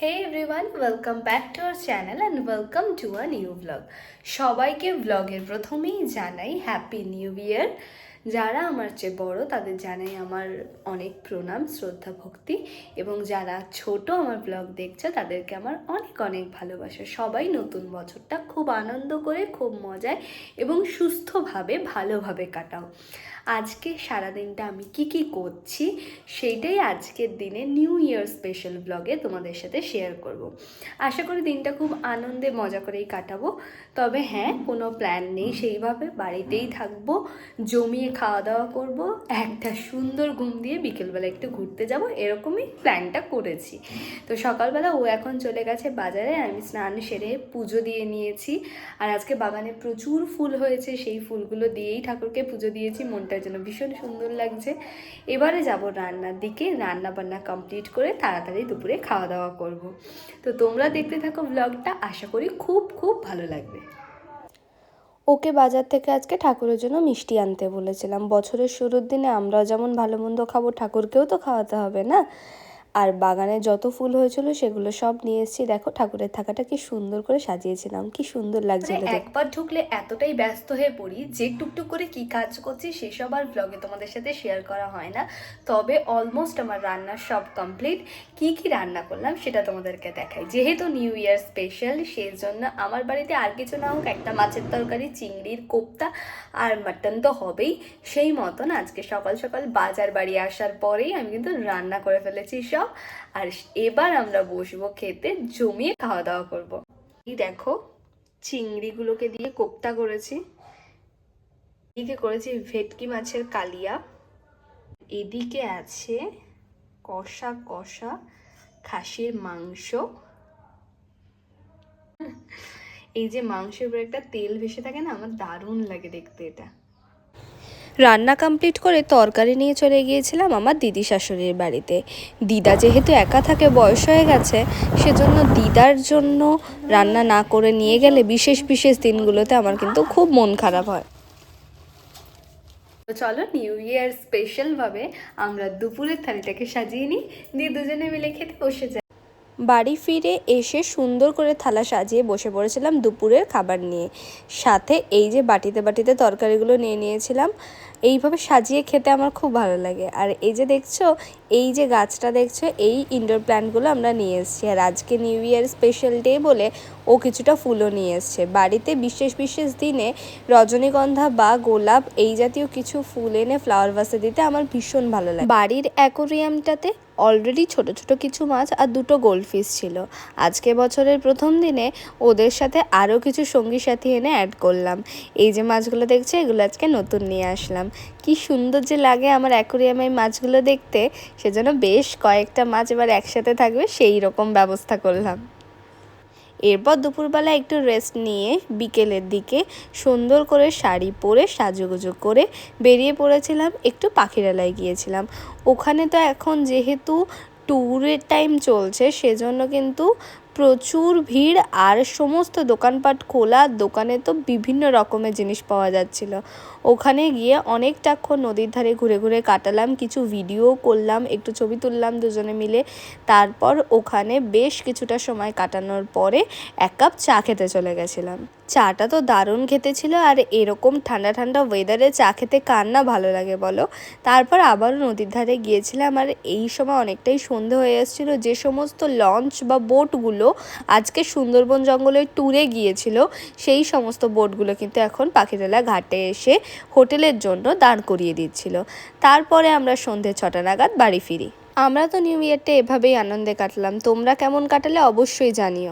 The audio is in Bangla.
Hey everyone welcome back to our channel and welcome to a new blog সবাইকে ব্লগের প্রথমেই জানাই হ্যাপি নিউ ইয়ার যারা আমার চেয়ে বড় তাদের জানাই আমার অনেক প্রণাম, শ্রদ্ধা, ভক্তি এবং যারা ছোট আমার ব্লগ দেখছে তাদেরকে আমার অনেক অনেক ভালোবাসা। সবাই নতুন বছরটা খুব আনন্দ করে, খুব মজায় এবং সুস্থভাবে, ভালোভাবে কাটাও। আজকে সারাদিনটা আমি কি কি করছি সেইটাই আজকের দিনে নিউ ইয়ার স্পেশাল ব্লগে তোমাদের সাথে শেয়ার করব। আশা করি দিনটা খুব আনন্দে, মজা করেই কাটাবো। তবে হ্যাঁ কোনো প্ল্যান নেই সেইভাবে, বাড়িতেই থাকব, জমিয়ে খাওয়া দাওয়া করব, একটা সুন্দর ঘুম দিয়ে বিকেলবেলা একটু ঘুরতে যাব, এরকমই প্ল্যানটা করেছি। তো সকালবেলা ও এখন চলে গেছে বাজারে, আমি স্নান সেরে পুজো দিয়ে নিয়েছি। আর আজকে বাগানে প্রচুর ফুল হয়েছে, সেই ফুলগুলো দিয়েই ঠাকুরকে পুজো দিয়েছি মনটার জন্য ভীষণ সুন্দর লাগছে। এবারে যাব রান্নার দিকে রান্না বান্না কমপ্লিট করে তাড়াতাড়ি দুপুরে খাওয়া দাওয়া করব। তো তোমরা দেখতে থাকো ব্লগটা আশা করি খুব খুব ভালো লাগবে। ওকে বাজার থেকে আজকে ঠাকুরের জন্য মিষ্টি আনতে বলেছিলাম। বছরের শুরুর দিনে আমরাও যেমন ভালো মন্দ খাব, ঠাকুরকেও তো খাওয়াতে হবে না? আর বাগানে যত ফুল হয়েছিল সেগুলো সব নিয়ে এসেছি। দেখো ঠাকুরের থাকাটা কি সুন্দর করে সাজিয়েছিলাম কি সুন্দর লাগছিল মানে একবার ঢুকলে এতটাই ব্যস্ত হয়ে পড়ি যে টুকটুক করে কি কাজ করছি সেসব আর ব্লগে তোমাদের সাথে শেয়ার করা হয় না। তবে অলমোস্ট আমার রান্নার সব কমপ্লিট কি কি রান্না করলাম সেটা তোমাদেরকে দেখাই। যেহেতু নিউ ইয়ার স্পেশাল সেই জন্য আমার বাড়িতে আর কিছু না হোক একটা মাছের তরকারি চিংড়ির কোপ্তা আর মাটন তো হবেই। সেই মতন আজকে সকাল সকাল বাজার বাড়ি আসার পরেই আমি কিন্তু রান্না করে ফেলেছি। সব আর এবার আমরা বসবো খেতে, জমিয়ে খাওয়া দাওয়া করব। এই দেখো, চিংড়িগুলোকে দিয়ে কোপ্তা করেছি। এদিকে করেছি ভেটকি মাছের কালিয়া। এদিকে আছে কষা কষা খাসির মাংস। এই যে মাংসের উপরে একটা তেল ভেসে থাকে না, আমার দারুণ লাগে দেখতে এটা। রান্না কমপ্লিট করে তরকারি নিয়ে চলে গিয়েছিলাম আমার দিদি শাশুড়ির বাড়িতে। দিদা যেহেতু একা থাকে বয়স হয়ে গেছে সেজন্য দিদার জন্য রান্না না করে নিয়ে গেলে বিশেষ বিশেষ দিনগুলোতে আমার কিন্তু খুব মন খারাপ হয়। তো চলো নিউ ইয়ার স্পেশালভাবে আমরা দুপুরের থালিটাকে সাজিয়ে নিই দিয়ে দুজনে মিলে খেতে বসে যাই। বাড়ি ফিরে এসে সুন্দর করে থালা সাজিয়ে বসে পড়েছিলাম দুপুরের খাবার নিয়ে। সাথে এই যে বাটিতে বাটিতে তরকারিগুলো নিয়ে নিয়েছিলাম এইভাবে সাজিয়ে খেতে আমার খুব ভালো লাগে। আর এই যে দেখছ, এই যে গাছটা দেখছ, এই ইনডোর প্ল্যান্টগুলো আমরা নিয়ে এসেছি। আর আজকে নিউ ইয়ার স্পেশাল ডে বলে ও কিছুটা ফুলও নিয়ে এসছে। বাড়িতে বিশেষ বিশেষ দিনে রজনীগন্ধা বা গোলাপ এই জাতীয় কিছু ফুল এনে ফ্লাওয়ার ভাসে দিতে আমার ভীষণ ভালো লাগে। বাড়ির অ্যাকোরিয়ামটাতে অলরেডি ছোট ছোট কিছু মাছ আর দুটো গোল্ডফিশ ছিল। আজকে বছরের প্রথম দিনে ওদের সাথে আরও কিছু সঙ্গী সাথী এনে অ্যাড করলাম। এই যে মাছগুলো দেখছে, এগুলো আজকে নতুন নিয়ে আসলাম। কি সুন্দর যে লাগে আমার অ্যাকোরিয়ামে মাছগুলো দেখতে। সেজন্য বেশ কয়েকটা মাছ এবার একসাথে থাকবে, সেই রকম ব্যবস্থা করলাম। এরপর দুপুরবেলা একটু রেস্ট নিয়ে বিকেলের দিকে সুন্দর করে শাড়ি পরে সাজুগুজু করে বেরিয়ে পড়েছিলাম, একটু পাখিরালয় গিয়েছিলাম। ওখানে তো এখন যেহেতু ট্যুরের টাইম চলছে, সেজন্য কিন্তু প্রচুর ভিড় আর সমস্ত দোকানপাট খোলা। দোকানে তো বিভিন্ন রকমের জিনিস পাওয়া যাচ্ছিল। ওখানে গিয়ে অনেকটাক্ষণ নদীর ধারে ঘুরে ঘুরে কাটালাম, কিছু ভিডিও করলাম, একটু ছবি তুললাম দুজনে মিলে। তারপর ওখানে বেশ কিছুটা সময় কাটানোর পরে এক কাপ চা খেতে চলে গেছিলাম। চাটা তো দারুণ খেতে ছিল আর এরকম ঠান্ডা ঠান্ডা ওয়েদারে চা খেতে কার না ভালো লাগে বলো? তারপর আবারও নদীর ধারে গিয়েছিলাম আর এই সময় অনেকটাই সন্ধে হয়ে এসেছিল। যে সমস্ত লঞ্চ বা বোটগুলো আজকে সুন্দরবন জঙ্গলের ট্যুরে গিয়েছিল। সেই সমস্ত বোটগুলো কিন্তু এখন পাখিরালা ঘাটে এসে হোটেলের জন্য দাঁড় করিয়ে দিচ্ছিল। তারপরে আমরা সন্ধে ছটা নাগাদ বাড়ি ফিরি। আমরা তো নিউ ইয়ারটা এভাবেই আনন্দে কাটলাম। তোমরা কেমন কাটালে অবশ্যই জানিও।